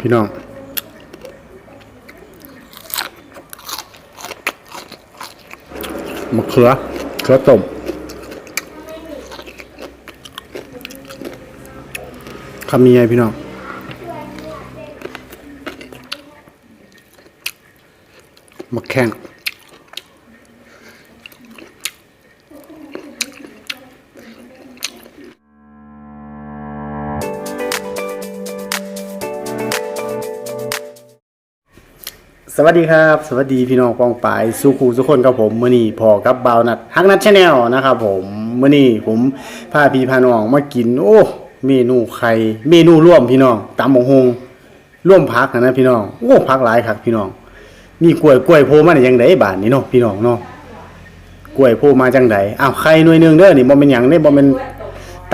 พี่น้องมะเขือเขือต้มคำมีไงพี่น้องมะแข้ง วัสดีครับ สวัสดีพี่น้องกองปายสุขูสุคนกับผมมื่อนี้พอกับบาวนัดฮักนัดชาแนลนะครับผมมื่อนี้ผมพาพี่พาน้องมากิน โอ้ เมนูไข่เมนูร่วมพี่น้องตำบงฮงร่วมพักนะพี่น้องโอ้พักหลายครับพี่น้องมีกล้วยกล้วยโพมาได้ยังไงบาทนี้เนาะพี่น้องเนาะกล้วยโพมาจังไดอ้าวไข่หน่วยหนึงเด้อนี่บ่แม่นหยังเด้บ่แม่น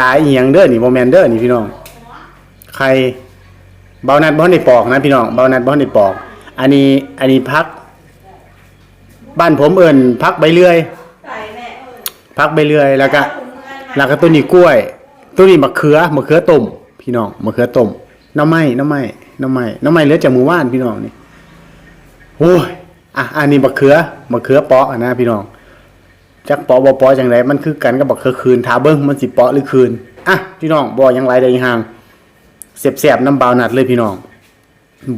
ตายอีหยังเด้อนี่บ่แม่นเด้อนี่พี่น้องไข่เบานัดบ่ได้ปอกนะพี่น้องเบานัดบ่ได้ปอก อันนี้อันนี้พัก บ้านผมเอิ้นพักใบเลื่อยใส่แม่พักใบเลื่อยแล้วก็แล้วก็ตัวนี้กล้วย ตัวนี้มะเขือมะเขือต้มพี่น้องมะเขือต้มหน้ำไม้หน้ำไม้หน้ำไม้หน้ำไม้เหลือจากหมู่บ้านพี่น้องนี่โอ้ยอะอันนี้มะเขือมะเขือเปาะอะนะพี่น้องจักเปาะบ่เปาะจังไดมันคือกันกับบักเขือคืนทาเบิ่งมันสิเปาะหรือคืนอะพี่น้องบ่ยังไรได้ห่างเสียบๆน้ำเบานัดเลยพี่น้อง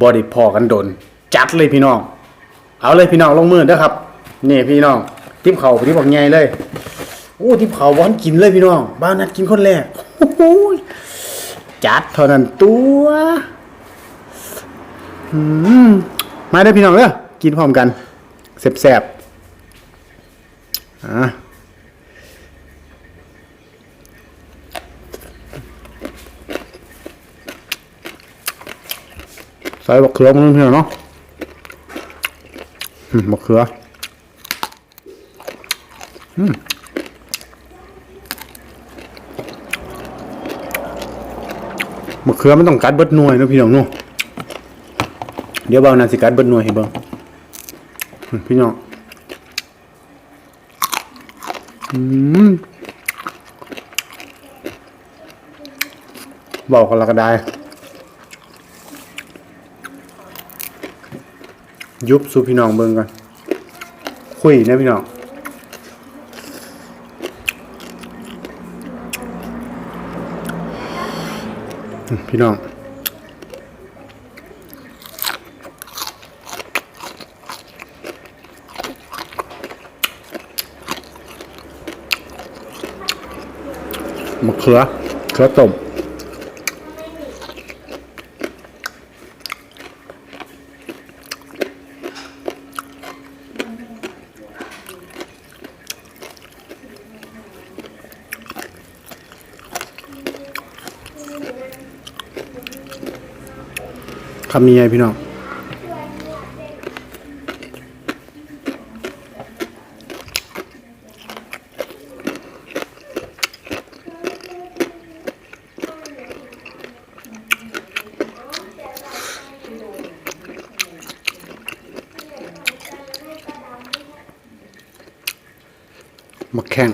บ่ได้พอกันโดน จัดเลยพี่น้อง เอาเลยพี่น้องลงมือเด้อครับนี่พี่น้องทิปเข่าทิปบักใหญ่เลยโอ้ทิพเขาบอนกินเลยพี่น้อง บ้านนัดกินคนแรกจัดเท่านั้นตัวมาได้พี่น้องเด้อกินพร้อมกันแซ่บๆอะใส่บักเขือมันงพี่น้องเนาะ มบักเขือมะเขือมันต้องกัดเบิดหน่วยนะพี่น้องเนาะเดี๋ยวเบานาสิกัดเบิดหน่วยให้เบิ่งพี่น้องอืมเบากันละก็ได้ยุ ยุบสู่พี่น้องเบิ่งกันคุยนะพี่น้องพี่น้องมะเขือเขือต้ม คำมีไงพี่น้องมะแข้ง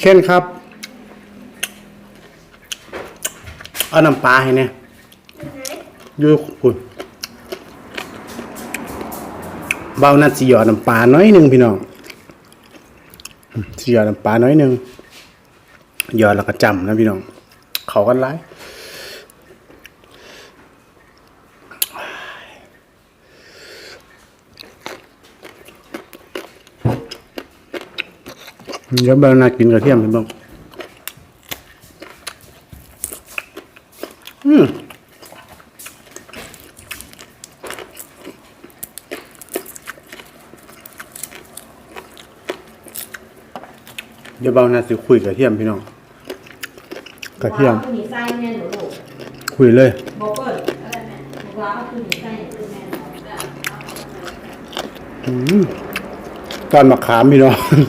เช่นครับ เอาน้ำปลาให้เนี่ยอยูคุณเบานัดสิหยอดน้ำปลาน้อยหนึ่งพี่น้องอืมสิหยอดน้ำปลาน้อยหนึ่งหยอดแล้วก็จำนะพี่น้อง เขากันไล่ เดี๋ยวเบานัดกินกระเทียมพี่น้องอืมเดี๋ยวเบานาสิคุยกับเทียมพี่น้องกระเทียมว่าคือหนีไส้แม่หนูลูกคุยเลยบอกเปิดอะไรแม่บอกว่าคือหนีไส้คือแม่อืมตอนมะขามพี่น้อง อืม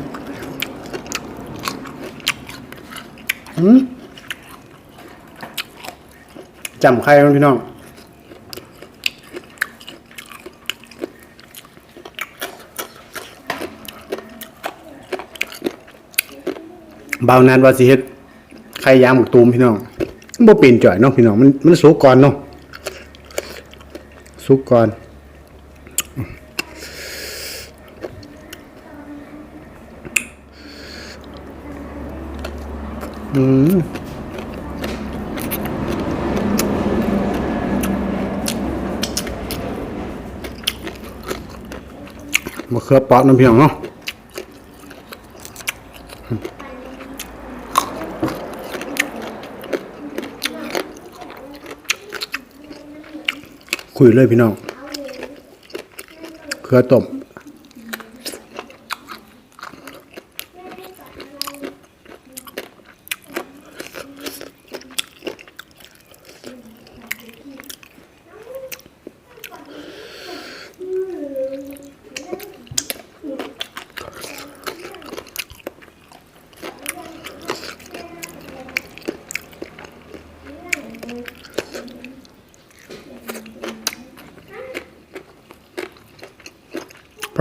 จำใครพี่น้องเบานานว่าสิเฮ็ดไข่ยางหมกตูมพี่น้องบ่เป็นจ่อยเนาะพี่น้องมันมันสุกก่อนเนาะสุกก่อน อืมมะเขือปอดน้ำเพียงเนาะคุยเลยพี่น้อง เขือต้ม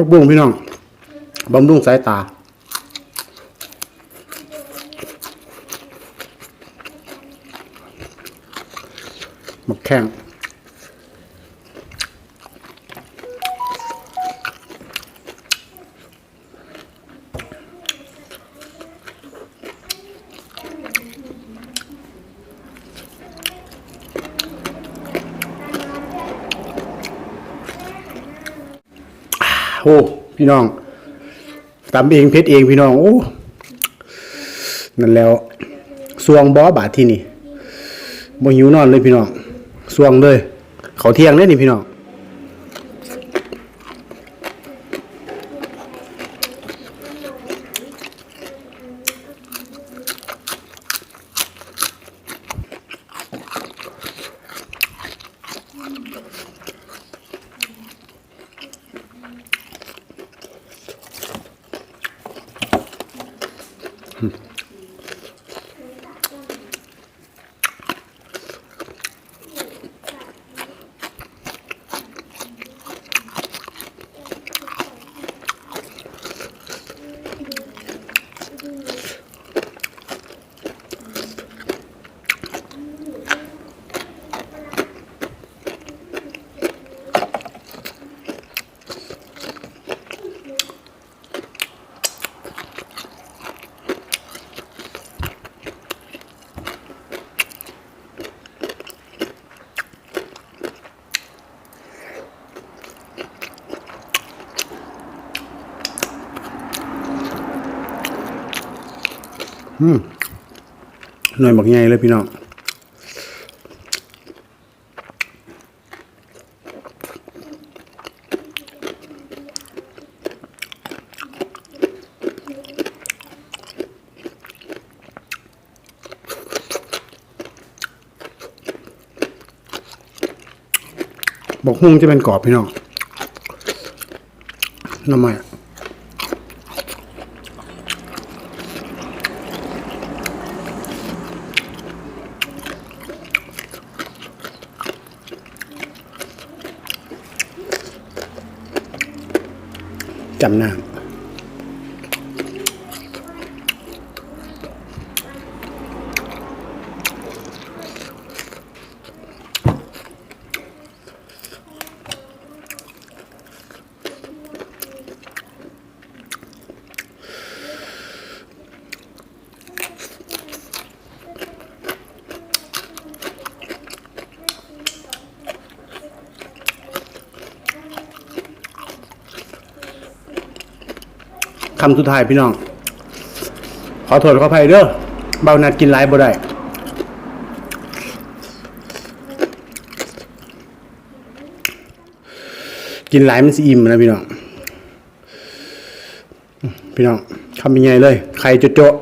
พักบุ้งพี่น้องบำรุงสายตา หมกแข้ง โอ้พี่น้องตำเองเพชรเองพี่น้องโอ้นั่นแล้วสวงบอบาทที่นี่บ่หิวนอนเลยพี่น้องสวงเลย เขาเที่ยงเลยนี่พี่น้อง อืม หน่อยบักใหญ่เลยพี่น้องบอกฮุ้งจะเป็นกรอบพี่น้องน้ำมัน จำหน้า คำสุดท้ายพี่น้อง ขอโทษขออภัยเด้อเบานัดกินหลายบ่ได้กินหลายมันสิอิ่มนะพี่น้อง พี่น้องคำยังไงเลย ไข่โจ๊ะ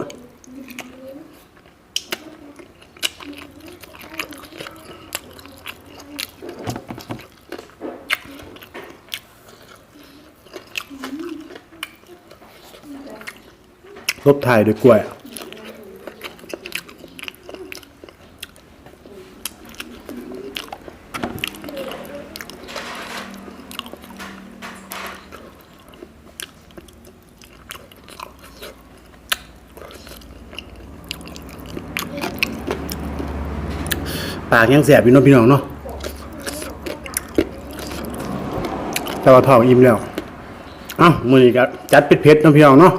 ลบถ่ายด้วยกล้วย ปากยังแสบอยู่เนาะพี่น้องเนาะแต่ว่าท้องอิ่มแล้ว เอ้ามือนี้ก็จัดเผ็ดๆเนาะพี่น้องเนาะ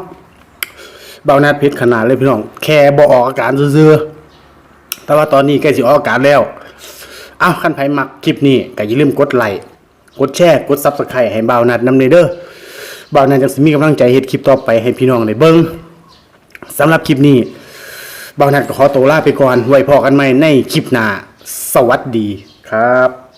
เบ้านัดเผ็ดขนาดเลยพี่น้อง แค่บ่ออกอาการซื่อๆแต่ว่าตอนนี้ใกล้สิออกอาการแล้วเอ้าคันไผมักคลิปนี้ก็อย่าลืมกดไลค์กดแชร์กด Subscribe ให้เบ้านัดนำเด้อเบ้านัดจังสิมีกำลังใจเฮ็ดคลิปต่อไปให้พี่น้องได้เบิ่งสำหรับคลิปนี้เบ้างนัดก็ขอตัวลาไปก่อนไว้พอกันใหม่ในคลิปหน้าสวัสดีครับ